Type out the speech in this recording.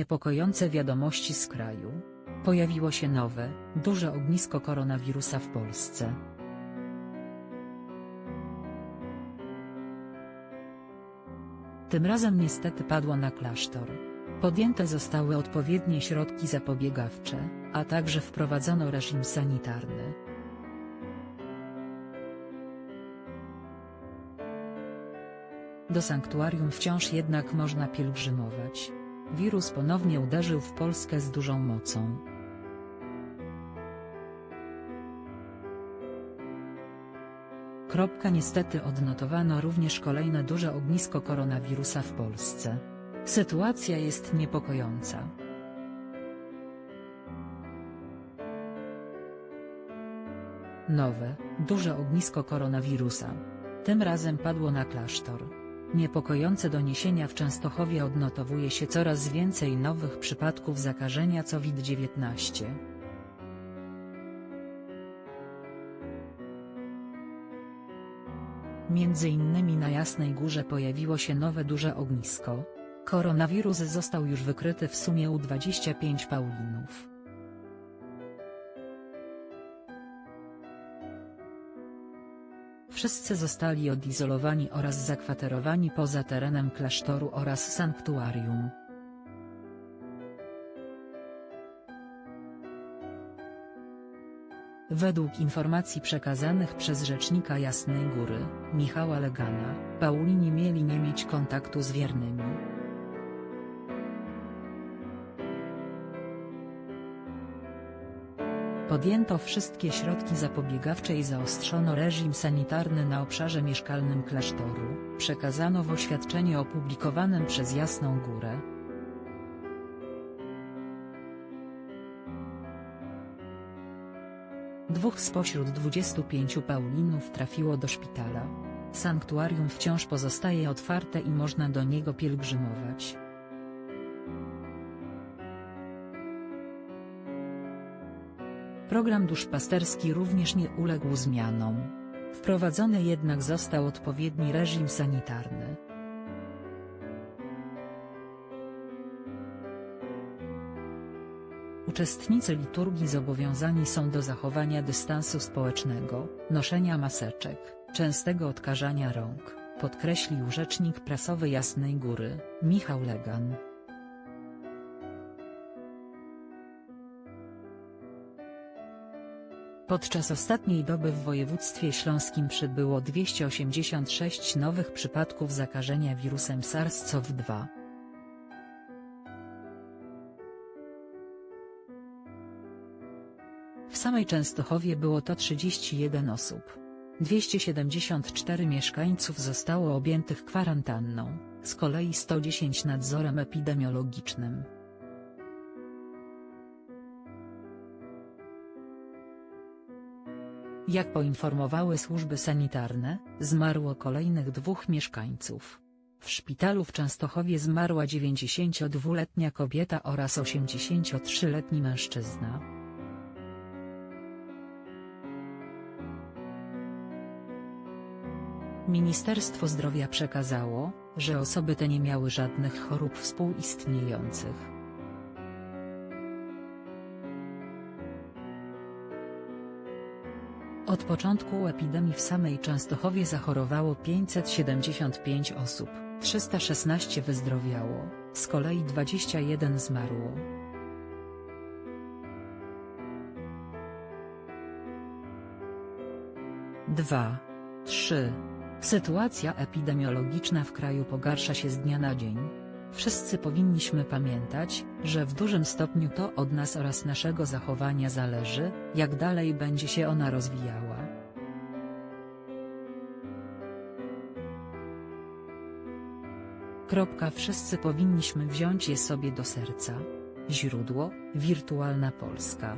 Niepokojące wiadomości z kraju. Pojawiło się nowe, duże ognisko koronawirusa w Polsce. Tym razem niestety padło na klasztor. Podjęte zostały odpowiednie środki zapobiegawcze, a także wprowadzono reżim sanitarny. Do sanktuarium wciąż jednak można pielgrzymować. Wirus ponownie uderzył w Polskę z dużą mocą. Kropka niestety odnotowano również kolejne duże ognisko koronawirusa w Polsce. Sytuacja jest niepokojąca. Nowe, duże ognisko koronawirusa. Tym razem padło na klasztor. Niepokojące doniesienia w Częstochowie odnotowuje się coraz więcej nowych przypadków zakażenia COVID-19. Między innymi na Jasnej Górze pojawiło się nowe duże ognisko. Koronawirus został już wykryty w sumie u 25 Paulinów. Wszyscy zostali odizolowani oraz zakwaterowani poza terenem klasztoru oraz sanktuarium. Według informacji przekazanych przez rzecznika Jasnej Góry, Michała Legana, Paulini mieli nie mieć kontaktu z wiernymi. Podjęto wszystkie środki zapobiegawcze i zaostrzono reżim sanitarny na obszarze mieszkalnym klasztoru, przekazano w oświadczeniu opublikowanym przez Jasną Górę. Dwóch spośród 25 Paulinów trafiło do szpitala. Sanktuarium wciąż pozostaje otwarte i można do niego pielgrzymować. Program duszpasterski również nie uległ zmianom. Wprowadzony jednak został odpowiedni reżim sanitarny. Uczestnicy liturgii zobowiązani są do zachowania dystansu społecznego, noszenia maseczek, częstego odkażania rąk, podkreślił rzecznik prasowy Jasnej Góry, Michał Legan. Podczas ostatniej doby w województwie śląskim przybyło 286 nowych przypadków zakażenia wirusem SARS-CoV-2. W samej Częstochowie było to 31 osób. 274 mieszkańców zostało objętych kwarantanną, z kolei 110 nadzorem epidemiologicznym. Jak poinformowały służby sanitarne, zmarło kolejnych dwóch mieszkańców. W szpitalu w Częstochowie zmarła 92-letnia kobieta oraz 83-letni mężczyzna. Ministerstwo Zdrowia przekazało, że osoby te nie miały żadnych chorób współistniejących. Od początku epidemii w samej Częstochowie zachorowało 575 osób, 316 wyzdrowiało, z kolei 21 zmarło. Dwa, trzy. Sytuacja epidemiologiczna w kraju pogarsza się z dnia na dzień. Wszyscy powinniśmy pamiętać, że w dużym stopniu to od nas oraz naszego zachowania zależy, jak dalej będzie się ona rozwijała. Kropka Wszyscy powinniśmy wziąć je sobie do serca. Źródło, Wirtualna Polska.